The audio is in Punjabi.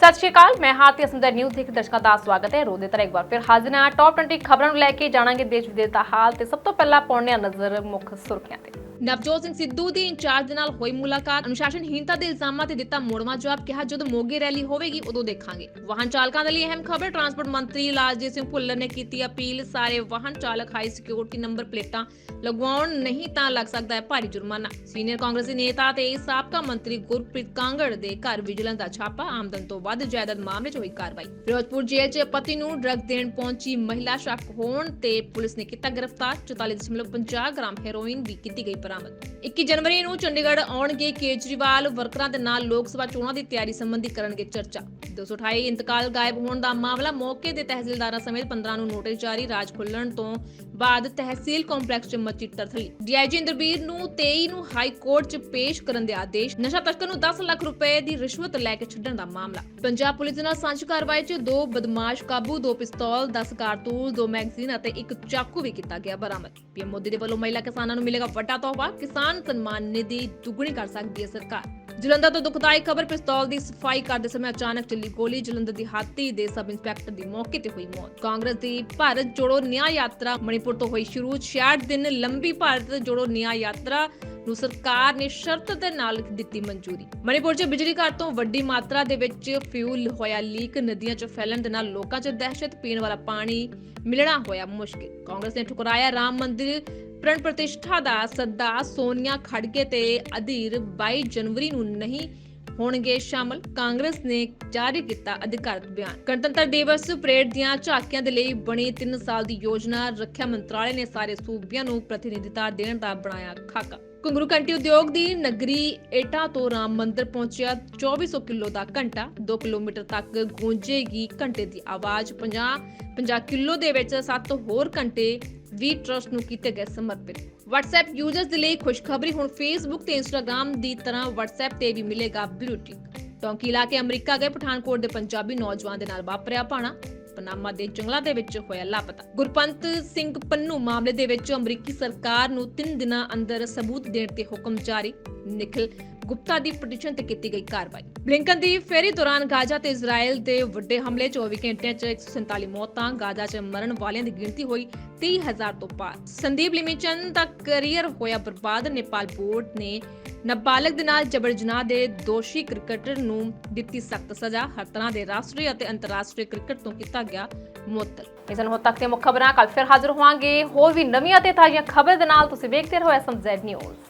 ਸਤਿ ਸ਼੍ਰੀ ਅਕਾਲ, ਮੈਂ ਹਾਰਤੀ ਸੁੰਦਰ ਨਿਊਜ਼ ਦੇਖ ਦਰਸ਼ਕਾਂ ਦਾ ਸਵਾਗਤ ਹੈ। ਰੋਜ਼ ਦੀ ਤਰ੍ਹਾਂ ਇੱਕ ਵਾਰ ਫਿਰ ਹਾਜ਼ਰ ਹਾਂ। ਟੌਪ 20 ਖਬਰਾਂ ਨੂੰ ਲੈ ਕੇ ਜਾਣਾਂਗੇ ਦੇਸ਼ ਵਿਦੇਸ਼ ਦਾ ਹਾਲ ਤੇ ਸਭ ਤੋਂ ਪਹਿਲਾਂ ਪਾਉਣੇ ਨਜ਼ਰ ਮੁੱਖ ਸੁਰਖੀਆਂ ਤੇ। ਨਵਜੋਤ ਸਿੰਘ ਸਿੱਧੂ ਦੀ ਇੰਚਾਰਜ ਦੇ ਨਾਲ ਹੋਈ ਮੁਲਾਕਾਤ। ਅਨੁਸ਼ਾਸਨਹੀਨਤਾ ਦੇ ਇਲਜ਼ਾਮਾਂ ਤੇ ਦਿੱਤਾ ਮੋੜਵਾ ਜਵਾਬ। ਕਿਹਾ, ਜਦੋਂ ਮੋਗੇ ਰੈਲੀ ਹੋਵੇਗੀ, ਉਦੋਂ ਦੇਖਾਂਗੇ। ਵਾਹਨ ਚਾਲਕਾਂ ਦੇ ਲਈ ਅਹਿਮ ਖਬਰ, ਟਰਾਂਸਪੋਰਟ ਮੰਤਰੀ ਲਾਲਜੀਤ ਸਿੰਘ ਭੁੱਲਰ ਨੇ ਕੀਤੀ ਅਪੀਲ। ਸਾਰੇ ਵਾਹਨ ਚਾਲਕ ਹਾਈ ਸਿਕਿਉਰਿਟੀ ਨੰਬਰ ਪਲੇਟਾਂ ਲਗਵਾਉਣ ਨਹੀਂ ਤਾਂ ਲੱਗ ਸਕਦਾ ਹੈ ਭਾਰੀ ਜੁਰਮਾਨਾ। ਸੀਨੀਅਰ ਕਾਂਗਰਸੀ ਨੇਤਾ ਤੇ ਸਾਬਕਾ ਮੰਤਰੀ ਗੁਰਪ੍ਰੀਤ ਕਾਂਗੜ ਦੇ ਘਰ ਵਿਜੀਲੈਂਸ ਦਾ ਛਾਪਾ। ਆਮਦਨ ਤੋਂ ਵੱਧ ਜਾਇਦਾਦ ਮਾਮਲੇ 'ਚ ਹੋਈ ਕਾਰਵਾਈ। ਫਿਰੋਜ਼ਪੁਰ ਜੇਲ੍ਹ 'ਚ ਪਤੀ ਨੂੰ ਡਰੱਗ ਦੇਣ ਪਹੁੰਚੀ ਮਹਿਲਾ ਸ਼ੱਕ ਹੋਣ ਤੇ ਪੁਲਿਸ ਨੇ ਕੀਤਾ ਗ੍ਰਿਫਤਾਰ। 44.50 ਗ੍ਰਾਮ ਹੈਰੋਇਨ ਦੀ ਕੀਤੀ ਗਈ ਬਰਾਮਦ 21 ਜਨਵਰੀ ਨੂੰ ਚੰਡੀਗੜ੍ਹ ਆਉਣਗੇ ਕੇਜਰੀਵਾਲ, ਵਰਕਰਾਂ ਦੇ ਨਾਲ ਲੋਕ ਸਭਾ ਚੋਣਾਂ ਦੀ ਤਿਆਰੀ ਸੰਬੰਧੀ ਕਰਨਗੇ ਚਰਚਾ। 228 ਇੰਤਕਾਲ ਗਾਇਬ ਹੋਣ ਦਾ ਮਾਮਲਾ ਮੌਕੇ ਦੇ ਤਹਿਸੀਲਦਾਰਾਂ ਸਮੇਤ 15 ਨੂੰ ਨੋਟਿਸ ਜਾਰੀ, ਰਾਜ ਖੁੱਲਣ ਤੋਂ ਬਾਅਦ ਤਹਿਸੀਲ ਕੰਪਲੈਕਸ 'ਚ ਮੱਚੀ ਤਰਥਲੀ। ਡੀਆਈਜੀ ਇੰਦਰਬੀਰ ਨੂੰ 23 ਨੂੰ ਹਾਈ ਕੋਰਟ 'ਚ ਪੇਸ਼ ਕਰਨ ਦੇ ਆਦੇਸ਼, ਨਸ਼ਾ ਤਸਕਰ ਨੂੰ 10 ਲੱਖ ਰੁਪਏ ਦੀ ਰਿਸ਼ਵਤ ਲੈ ਕੇ ਛੱਡਣ ਦਾ ਮਾਮਲਾ। ਪੰਜਾਬ ਪੁਲਿਸ ਨਾਲ ਸਾਂਝੀ ਕਾਰਵਾਈ 'ਚ ਦੋ ਬਦਮਾਸ਼ ਕਾਬੂ, ਦੋ ਪਿਸਤੌਲ 10 ਕਾਰਤੂਸ, ਦੋ ਮੈਗਜ਼ੀਨ ਅਤੇ ਇੱਕ ਚਾਕੂ ਵੀ ਕੀਤਾ ਗਿਆ ਬਰਾਮਦ। ਪੀਐਮ ਮੋਦੀ ਦੇ ਵੱਲੋਂ ਮਹਿਲਾ ਕਿਸਾਨਾਂ ਨੂੰ ਮਿਲੇਗਾ ਵੱਡਾ ਤੋਹਫਾ, ਕਿਸਾਨ ਸਨਮਾਨ ਨਿਧੀ ਦੁੱਗਣੀ ਕਰ ਸਕਦੀ ਹੈ ਸਰਕਾਰ। ਜਲੰਧਰ ਤੋਂ ਦੁਖਦਾਈ ਖਬਰ, ਪਿਸਤੌਲ ਦੀ ਸਫ਼ਾਈ ਕਰਦੇ ਸਮੇਂ ਅਚਾਨਕ ਚੱਲੀ ਗੋਲੀ, ਜਲੰਧਰ ਦੀ ਹਾਤੀ ਦੇ ਸਬ ਇੰਸਪੈਕਟਰ ਦੀ ਮੌਕੇ ਤੇ ਹੋਈ ਮੌਤ। ਕਾਂਗਰਸ ਦੀ ਭਾਰਤ ਜੋੜੋ ਨਿਆਂ ਯਾਤਰਾ ਮਣੀਪੁਰ ਤੋਂ ਹੋਈ ਸ਼ੁਰੂ। 66 ਦਿਨ ਲੰਬੀ ਭਾਰਤ ਜੋੜੋ ਨਿਆਂ ਯਾਤਰਾ ਨੂੰ ਸਰਕਾਰ ਨੇ ਸ਼ਰਤ ਦੇ ਨਾਲ ਦਿੱਤੀ ਮਨਜ਼ੂਰੀ। ਮਣੀਪੁਰ 'ਚ ਬਿਜਲੀ ਘਰ ਤੋਂ ਵੱਡੀ ਮਾਤਰਾ ਦੇ ਵਿੱਚ ਫਿਊਲ ਹੋਇਆ ਲੀਕ। ਨਦੀਆਂ 'ਚ ਫੈਲਣ ਦੇ ਨਾਲ ਲੋਕਾਂ 'ਚ ਦਹਿਸ਼ਤ ਪੀਣ ਵਾਲਾ ਪਾਣੀ ਮਿਲਣਾ ਹੋਇਆ ਮੁਸ਼ਕਿਲ। ਕਾਂਗਰਸ ਨੇ ਠੁਕਰਾਇਆ ਰਾਮ ਮੰਦਿਰ ਪ੍ਰਣ ਪ੍ਰਤਿਸ਼ਠਾ ਦਾ ਸੱਦਾ ਸੋਨੀਆ ਖੜਗੇ ਤੇ ਅਧੀਰ 22 ਜਨਵਰੀ ਨੂੰ ਨਹੀਂ ਹੋਣਗੇ ਸ਼ਾਮਲ। ਕਾਂਗਰਸ ਨੇ ਜਾਰੀ ਕੀਤਾ ਅਧਿਕਾਰਤ ਬਿਆਨ। ਗਣਤੰਤਰ ਦਿਵਸ ਪਰੇਡ ਦੀਆਂ ਝਾਕੀਆਂ ਦੇ ਲਈ ਬਣੀ 3 ਸਾਲ ਦੀ ਯੋਜਨਾ ਰੱਖਿਆ ਮੰਤਰਾਲੇ ਨੇ ਸਾਰੇ ਸੂਬਿਆਂ ਨੂੰ ਪ੍ਰਤੀਨਿਧਤਾ ਦੇਣ ਦਾ ਬਣਾਇਆ ਖਾਕਾ। ਘੁੰਗਰੂ ਕੰਟੀ ਉਦਯੋਗ ਦੀ ਨਗਰੀ ਏਟਾ ਤੋਂ ਰਾਮ ਮੰਦਿਰ ਪਹੁੰਚਿਆ। 2400 ਕਿਲੋ ਦਾ ਘੰਟਾ 2 ਕਿਲੋਮੀਟਰ ਤੱਕ ਗੂੰਜੇਗੀ ਘੰਟੇ ਦੀ ਆਵਾਜ਼। 50 50 ਕਿਲੋ ਦੇ ਵਿੱਚ 7 ਹੋਰ ਘੰਟੇ ਵੀ ਟਰਸਟ ਨੂੰ ਕੀਤੇ ਗਏ ਸਮਰਪਿਤ। WhatsApp ਯੂਜ਼ਰਸ ਦੇ ਲਈ ਖੁਸ਼ਖਬਰੀ ਹੁਣ Facebook ਤੇ Instagram ਦੀ ਤਰ੍ਹਾਂ WhatsApp ਤੇ ਵੀ ਮਿਲੇਗਾ ਬਲੂ ਟੌਂਕੀ ਲਾ ਕੇ ਅਮਰੀਕਾ ਗਏ ਪਠਾਨਕੋਟ ਦੇ ਪੰਜਾਬੀ ਨੌਜਵਾਨ ਦੇ ਨਾਲ ਵਾਪਰਿਆ ਭਾਣਾ ਪਨਾਮਾ ਦੇ ਜੰਗਲਾਂ ਦੇ ਵਿੱਚ ਹੋਇਆ ਲਾਪਤਾ। ਗੁਰਪੰਤ ਸਿੰਘ ਪੰਨੂ ਮਾਮਲੇ ਦੇ ਵਿੱਚ ਅਮਰੀਕੀ ਸਰਕਾਰ ਨੂੰ 3 ਦਿਨਾਂ ਅੰਦਰ ਸਬੂਤ ਦੇਣ ਤੇ ਹੁਕਮ ਜਾਰੀ। ਨਿਖਿਲ ਗੁਪਤਾ ਦੀ ਪਟੀਸ਼ਨ ਤੇ ਕੀਤੀ ਗਈ ਕਾਰਵਾਈ। ਬਲਿੰਕਨ ਦੀ ਫੇਰੀ ਦੌਰਾਨ ਗਾਜ਼ਾ ਤੇ ਇਜ਼ਰਾਈਲ ਦੇ ਵੱਡੇ ਹਮਲੇ 24 ਘੰਟਿਆਂ 'ਚ 147 ਮੌਤਾਂ, ਗਾਜ਼ਾ 'ਚ ਮਰਨ ਵਾਲਿਆਂ ਦੀ ਗਿਣਤੀ ਹੋਈ 30000 ਤੋਂ ਪਾਰ। ਸੰਦੀਪ ਲਿਮੀਚੰਦ ਦਾ ਕੈਰੀਅਰ ਹੋਇਆ ਬਰਬਾਦ। ਨੇਪਾਲ ਬੋਰਡ ਨੇ ਨਾਬਾਲਗ ਦੇ ਨਾਲ ਜਬਰ ਜਨਾਹ ਦੇ ਦੋਸ਼ੀ ਕ੍ਰਿਕਟਰ ਨੂੰ ਦਿੱਤੀ ਸਖਤ ਸਜ਼ਾ। ਹਰ ਤਰ੍ਹਾਂ ਦੇ ਰਾਸ਼ਟਰੀ ਅਤੇ ਅੰਤਰਰਾਸ਼ਟਰੀ ਕ੍ਰਿਕਟ ਤੋਂ ਕੀਤਾ ਗਿਆ ਮੁਅੱਤਲ। ਇਸ ਨੂੰ ਤੱਕ ਤੇ ਮੁੱਖ ਖਬਰਾਂ ਕੱਲ ਫਿਰ ਹਾਜ਼ਰ ਹੋਵਾਂਗੇ। ਹੋਰ ਵੀ ਨਵੀਆਂ ਤੇ ਤਾਜ਼ੀਆਂ ਖਬਰ ਦੇ ਨਾਲ ਤੁਸੀਂ ਵੇਖਦੇ ਰਹੋ ਐਸਐਮ ਜ਼ੈਡ ਨਿਊਜ਼।